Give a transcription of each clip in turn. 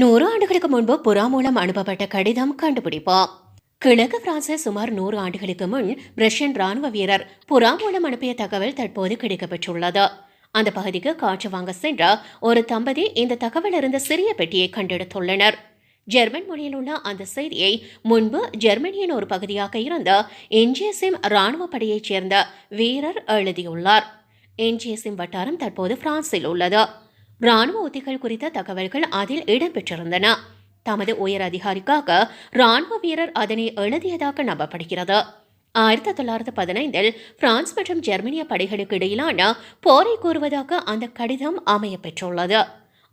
நூறு ஆண்டுகளுக்கு முன்பு புறா மூலம் அனுப்பப்பட்ட கடிதம் கண்டுபிடிப்போம். கிழக்கு பிரான்சில் சுமார் நூறு ஆண்டுகளுக்கு முன் ரஷ்யன் ராணுவ வீரர் புறா மூலம் அனுப்பிய தகவல் தற்போது கிடைக்கப்பெற்றுள்ளது. அந்த பகுதிக்கு காற்று வாங்க சென்ற ஒரு தம்பதி இந்த தகவல் இருந்த சிறிய பெட்டியை கண்டெடுத்துள்ளனர். ஜெர்மன் மொழியில் உள்ள அந்த செய்தியை முன்பு ஜெர்மனியின் ஒரு பகுதியாக இருந்த என்ஜிஎஸ்எம் ராணுவ படையைச் சேர்ந்த வீரர் எழுதியுள்ளார். என்ஜிஎஸ்எம் வட்டாரம் தற்போது பிரான்சில் உள்ளது. ராணுவ உத்திகள் குறித்த தகவல்கள் அதில் இடம்பெற்றிருந்தன. தமது உயர் அதிகாரிக்காக ராணுவ வீரர் அதனை எழுதியதாக நம்பப்படுகிறது. ஆயிரத்தி தொள்ளாயிரத்து பதினைந்தில் பிரான்ஸ் மற்றும் ஜெர்மனிய படைகளுக்கு இடையிலான போரை கூறுவதாக அந்த கடிதம் அமைய பெற்றுள்ளது.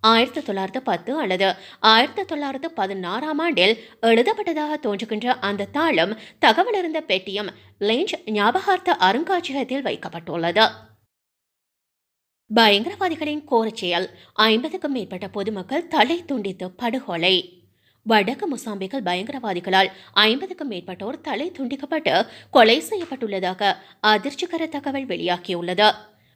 ஆயிரத்தி தொள்ளாயிரத்து பத்து அல்லது ஆயிரத்தி தொள்ளாயிரத்து பதினாறாம் ஆண்டில் எழுதப்பட்டதாக தோன்றுகின்ற அந்த தாளம் தகவல் இருந்த பெட்டியும் லெஞ்ச் ஞாபகார்த்த அருங்காட்சியகத்தில் வைக்கப்பட்டுள்ளது. பயங்கரவாதிகளின் கோரச்செயல். ஐம்பதுக்கும் மேற்பட்ட பொதுமக்கள் தலை துண்டித்து படுகொலை. வடக்கு முசாம்பிக்கில் பயங்கரவாதிகளால் ஐம்பதுக்கும் மேற்பட்டோர் தலை துண்டிக்கப்பட்டு கொலை செய்யப்பட்டுள்ளதாக அதிர்ச்சிகர தகவல் வெளியாகியுள்ளது.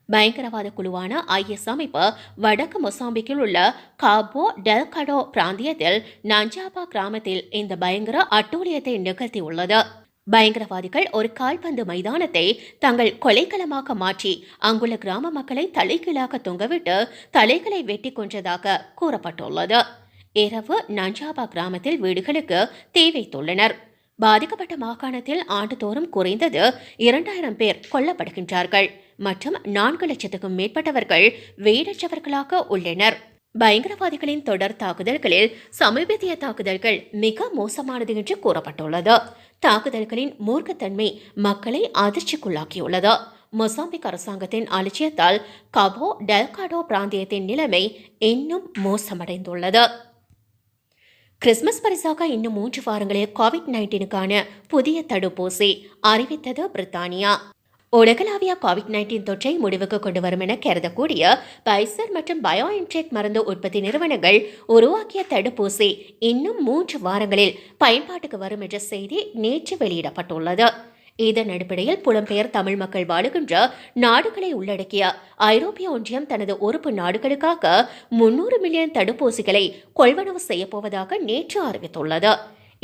பயங்கரவாத குழுவான ஐஎஸ் அமைப்பு வடக்கு மொசாம்பிக்கில் உள்ள காபோ டெல்கடோ பிராந்தியத்தில் நஞ்சாபா கிராமத்தில் இந்த பயங்கர அட்டூழியத்தை நிகழ்த்தியுள்ளது. பயங்கரவாதிகள் ஒரு கால்பந்து மைதானத்தை தங்கள் கொலைக்களமாக மாற்றி அங்குள்ள கிராம மக்களை தலைகீழாக தொங்கவிட்டு தலைகளை வெட்டி கொன்றதாக கூறப்பட்டுள்ளது. இரவு நஞ்சாபா கிராமத்தில் வீடுகளுக்கு தீ வைத்துள்ளனர். பாதிக்கப்பட்ட மாகாணத்தில் ஆண்டுதோறும் குறைந்தது இரண்டாயிரம் பேர் கொல்லப்படுகின்றார்கள். மற்றும் நான்கு லட்சத்துக்கும் மேற்பட்டவர்கள் வீடற்றவர்களாக உள்ளனர். பயங்கரவாதிகளின் தொடர் தாக்குதல்களில் சமீபத்திய தாக்குதல்கள் மிக மோசமானது என்று கூறப்பட்டுள்ளது. தாக்குதல்களின் மூர்க்கத்தன்மை மக்களை அதிர்ச்சிக்குள்ளாக்கியுள்ளது. மொசாம்பிக் அரசாங்கத்தின் அலட்சியத்தால் கபோ டெல்காடோ பிராந்தியத்தின் நிலைமை இன்னும் மோசமடைந்துள்ளது. கிறிஸ்மஸ் பரிசாக இன்னும் மூன்று வாரங்களில் கோவிட் நைன்டீனுக்கான புதிய தடுப்பூசி அறிவித்தது பிரித்தானியா. உலகளாவிய கோவிட் நைன்டீன் தொற்றை முடிவுக்கு கொண்டு வரும் என கருதக்கூடிய பைசர் மற்றும் பயோ இன்டெக் மருந்து உற்பத்தி நிறுவனங்கள் உருவாக்கிய தடுப்பூசி இன்னும் மூன்று வாரங்களில் பயன்பாட்டுக்கு வரும் என்ற செய்தி நேற்று வெளியிடப்பட்டுள்ளது. இதன் அடிப்படையில் புலம்பெயர் தமிழ் மக்கள் வாழுகின்ற நாடுகளை உள்ளடக்கிய ஐரோப்பிய ஒன்றியம் தனது உறுப்பு நாடுகளுக்காக முன்னூறு மில்லியன் தடுப்பூசிகளை கொள்வனவு செய்யப்போவதாக நேற்று அறிவித்துள்ளது.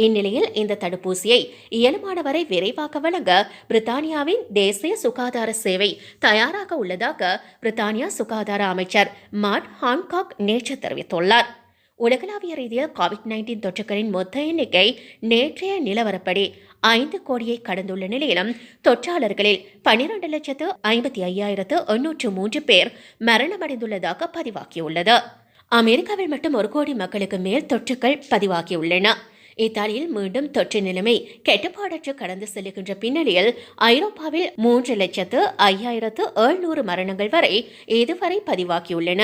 இந்நிலையில் இந்த தடுப்பூசியை இயலுமானவரை விரைவாக வழங்க பிரித்தானியாவின் தேசிய சுகாதார சேவை தயாராக உள்ளதாக பிரித்தானியா சுகாதார அமைச்சர் மாட் ஹான்காக் நேற்று தெரிவித்துள்ளார். உலகளாவிய ரீதியில் கோவிட் நைன்டீன் தொற்றுகளின் மொத்த எண்ணிக்கை நேற்றைய நிலவரப்படி ஐந்து கோடியை கடந்துள்ள நிலையிலும் தொற்றாளர்களில் பனிரெண்டு லட்சத்து ஐம்பத்தி ஐயாயிரத்து எண்ணூற்று மூன்று பேர் மரணமடைந்துள்ளதாக பதிவாகியுள்ளது. அமெரிக்காவில் மட்டும் ஒரு கோடி மக்களுக்கு மேல் தொற்றுகள் பதிவாகியுள்ளன. இத்தாலியில் மீண்டும் தொற்று நிலைமை. கெட்டுப்பாடற்று கடந்து செல்லுகின்ற பின்னணியில் ஐரோப்பாவில் மூன்று லட்சத்து ஐயாயிரத்து எழுநூறு மரணங்கள் வரை இதுவரை பதிவாகியுள்ளன.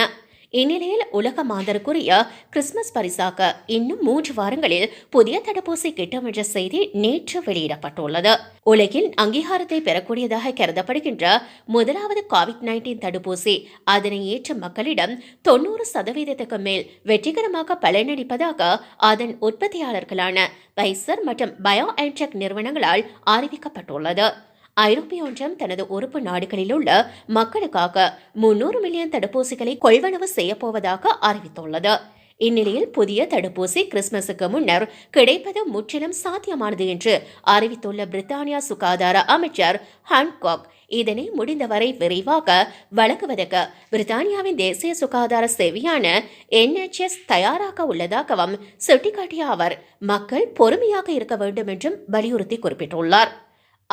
இந்நிலையில் உலக மாந்தருக்குரிய கிறிஸ்துமஸ் பரிசாக இன்னும் மூன்று வாரங்களில் புதிய தடுப்பூசி கிட்டம் என்ற செய்தி நேற்று வெளியிடப்பட்டுள்ளது. உலகில் அங்கீகாரத்தை பெறக்கூடியதாக கருதப்படுகின்ற முதலாவது கோவிட் நைன்டீன் தடுப்பூசி அதனை ஏற்ற மக்களிடம் தொண்ணூறு சதவீதத்துக்கு மேல் வெற்றிகரமாக பலனளிப்பதாக அதன் உற்பத்தியாளர்களான பைசர் மற்றும் பயோ நிறுவனங்களால் அறிவிக்கப்பட்டுள்ளது. ஐரோப்பிய ஒன்றியம் தனது உறுப்பு நாடுகளில் உள்ள மக்களுக்காக முன்னூறு மில்லியன் தடுப்பூசிகளை கொள்வனவு செய்யப்போவதாக அறிவித்துள்ளது. இந்நிலையில் புதிய தடுப்பூசி கிறிஸ்துமஸுக்கு முன்னர் கிடைப்பது முற்றிலும் சாத்தியமானது என்று அறிவித்துள்ள பிரித்தானியா சுகாதார அமைச்சர் ஹான்காக் இதனை முடிந்தவரை விரைவாக வழங்குவதற்கு பிரித்தானியாவின் தேசிய சுகாதார சேவையான என்எச்எஸ் தயாராக உள்ளதாகவும் சுட்டிக்காட்டிய அவர் மக்கள் பொறுமையாக இருக்க வேண்டும் என்றும் வலியுறுத்தி குறிப்பிட்டுள்ளார்.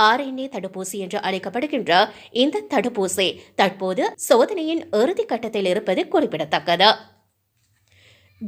ஆர்என்ஏ தடுப்பூசி என்று அழைக்கப்படுகின்ற இந்த தடுப்பூசி தற்போது சோதனையின் இறுதி கட்டத்தில் இருப்பது குறிப்பிடத்தக்கது.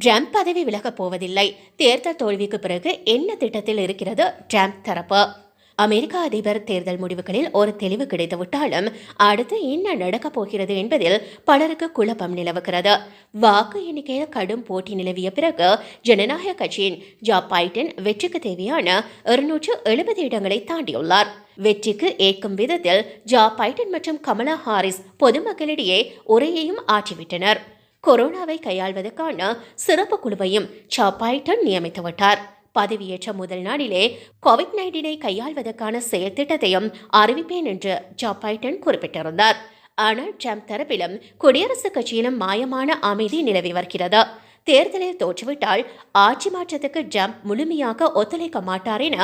ட்ரம்ப் பதவி விலகப் போவதில்லை. தேர்தல் தோல்விக்கு பிறகு என்ன திட்டத்தில் இருக்கிறது ட்ரம்ப் தரப்பு? அமெரிக்க அதிபர் தேர்தல் முடிவுகளில் ஒரு தெளிவு கிடைத்துவிட்டாலும் அடுத்து என்ன நடக்கப் போகிறது என்பதில் பலருக்கு குழப்பம் நிலவுகிறது. வாக்கு எண்ணிக்கையில் கடும் போட்டி நிலவிய பிறகு ஜனநாயக கட்சியின் ஜா பைடன் வெற்றிக்கு தேவையான இருநூற்று எழுபது இடங்களை தாண்டியுள்ளார். வெற்றிக்கு ஏற்கும் விதத்தில் ஜா பைடன் மற்றும் கமலா ஹாரிஸ் பொதுமக்களிடையே உரையையும் ஆற்றிவிட்டனர். கொரோனாவை கையாள்வதற்கான சிறப்பு குழுவையும் ஜா பைடன் நியமித்துவிட்டார். பதவியேற்ற முதல் நாளிலே கோவிட் நைன்டீனை கையாள்வதற்கான செயல் திட்டத்தையும் அறிவிப்பேன் என்று ஜோ பைடன் குறிப்பிட்டிருந்தார். ஆனால் ட்ரம்ப் தரப்பிலும் குடியரசுக் கட்சியிலும் மாயமான அமைதி நிலவி வருகிறது. தேர்தலில் தோற்றுவிட்டால் ஆட்சி மாற்றத்துக்கு ஜம்ப் முழுமையாக ஒத்துழைக்க மாட்டார் என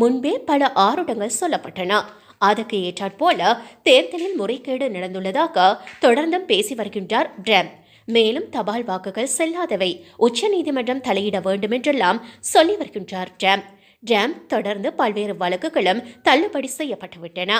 முன்பே பல ஆருடங்கள் சொல்லப்பட்டன. அதற்கு ஏற்றாற்போல தேர்தலில் முறைகேடு நடந்துள்ளதாக தொடர்ந்தும் பேசி வருகின்றார் ட்ரம்ப். மேலும் தபால் வாக்குகள் செல்லாதவை. உச்சநீதிமன்றம் தலையிட வேண்டும் என்றெல்லாம் சொல்லி வருகின்றார் ட்ரம்ப். ட்ரம்ப் தொடர்ந்து பல்வேறு வழக்குகளும் தள்ளுபடி செய்யப்பட்டுவிட்டன.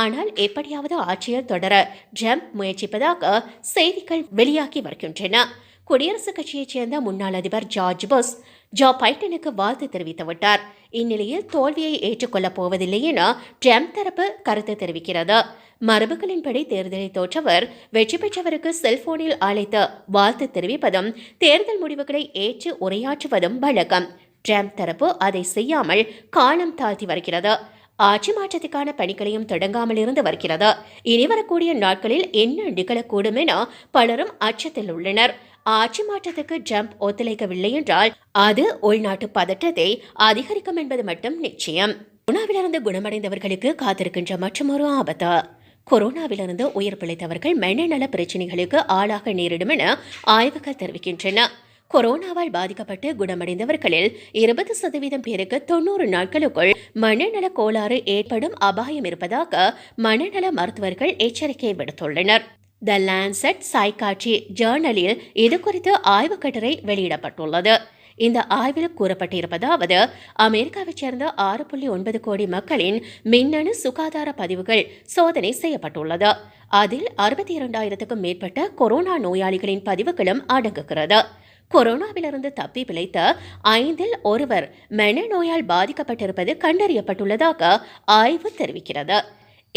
ஆனால் எப்படியாவது ஆட்சியில் தொடர ட்ரம்ப் முயற்சிப்பதாக செய்திகள் வெளியாகி வருகின்றன. குடியரசுக் கட்சியைச் சேர்ந்த முன்னாள் அதிபர் ஜார்ஜ் புஷ் ஜோ பைட்டனுக்கு வாழ்த்து தெரிவித்து விட்டார் இந்நிலையில் தோல்வியை ஏற்றுக்கொள்ளப் போவதில்லை என ட்ரம்ப் தரப்பு கருத்து தெரிவிக்கிறது. மரபுகளின்படி தேர்தலை தோற்றவர் வெற்றி பெற்றவருக்கு செல்போனில் அழைத்து வாழ்த்து தெரிவிப்பதும் தேர்தல் முடிவுகளை ஏற்று உரையாற்றுவதும் வழக்கம். ட்ரம்ப் தரப்பு அதை செய்யாமல் காலம் தாழ்த்தி வருகிறது. ஆட்சி மாற்றத்துக்கான பணிகளையும் தொடங்காமல் இருந்து வருகிறது. இனி வரக்கூடிய நாட்களில் என்ன நிகழக்கூடும் என பலரும் அச்சத்தில் உள்ளனர். ஆட்சி மாற்றத்துக்கு ஜம்ப் ஒத்துழைக்கவில்லை என்றால் அது உள்நாட்டு பதற்றத்தை அதிகரிக்கும் என்பது மட்டும் நிச்சயம். கொரோனாவிலிருந்து குணமடைந்தவர்களுக்கு காத்திருக்கின்ற மற்றொரு ஆபத்து. கொரோனாவிலிருந்து உயிர் பிழைத்தவர்கள் மனநல பிரச்சினைகளுக்கு ஆளாக நேரிடும் என ஆய்வுகள் தெரிவிக்கின்றன கொரோனாவால் பாதிக்கப்பட்டு குணமடைந்தவர்களில் இருபது சதவீதம் பேருக்கு தொண்ணூறு நாட்களுக்குள் மனநல கோளாறு ஏற்படும் அபாயம் இருப்பதாக மனநல மருத்துவர்கள் எச்சரிக்கை விடுத்துள்ளனர். த லான்செட் சைக்காட்சி ஜேர்னலில் இது குறித்து ஆய்வுக் கட்டுரை வெளியிடப்பட்டுள்ளது. இந்த ஆய்வில் கூறப்பட்டிருப்பதாவது அமெரிக்காவைச் சேர்ந்த ஆறு புள்ளி ஒன்பது கோடி மக்களின் மின்னணு சுகாதார பதிவுகள் சோதனை செய்யப்பட்டுள்ளது. அதில் அறுபத்தி இரண்டாயிரத்துக்கும் மேற்பட்ட கொரோனா நோயாளிகளின் பதிவுகளும் அடங்குகிறது. கொரோனாவிலிருந்து தப்பி பிழைத்த ஐந்தில் ஒருவர் மென நோயால் பாதிக்கப்பட்டிருப்பது கண்டறியப்பட்டுள்ளதாக ஆய்வு தெரிவிக்கிறது.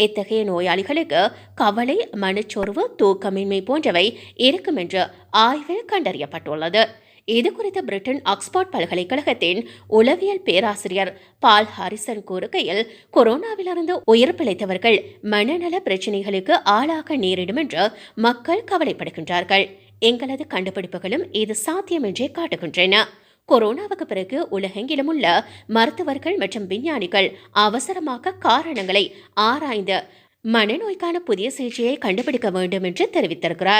இத்தகைய நோயாளிகளுக்கு கவலை மனச்சோர்வு தூக்கமின்மை போன்றவை இருக்கும் என்று ஆய்வில் கண்டறியப்பட்டுள்ளது. இது குறித்து பிரிட்டன் ஆக்ஸ்போர்ட் பல்கலைக்கழகத்தின் உளவியல் பேராசிரியர் பால் ஹாரிசன் கூறுகையில் கொரோனாவிலிருந்து உயிர் பிழைத்தவர்கள் மனநல பிரச்சினைகளுக்கு ஆளாக நேரிடும் என்று மக்கள் கவலைப்படுகின்றார்கள். எங்களது கண்டுபிடிப்புகளும் இது சாத்தியம் என்றே காட்டுகின்றன. கொரோனாவுக்கு பிறகு உலகெங்கிலும் உள்ள மருத்துவர்கள் மற்றும் விஞ்ஞானிகள் அவசரமாக காரணங்களை ஆராய்ந்து மனநோய்க்கான புதிய சிகிச்சையை கண்டுபிடிக்க வேண்டும் என்று தெரிவித்திருக்கிறார்.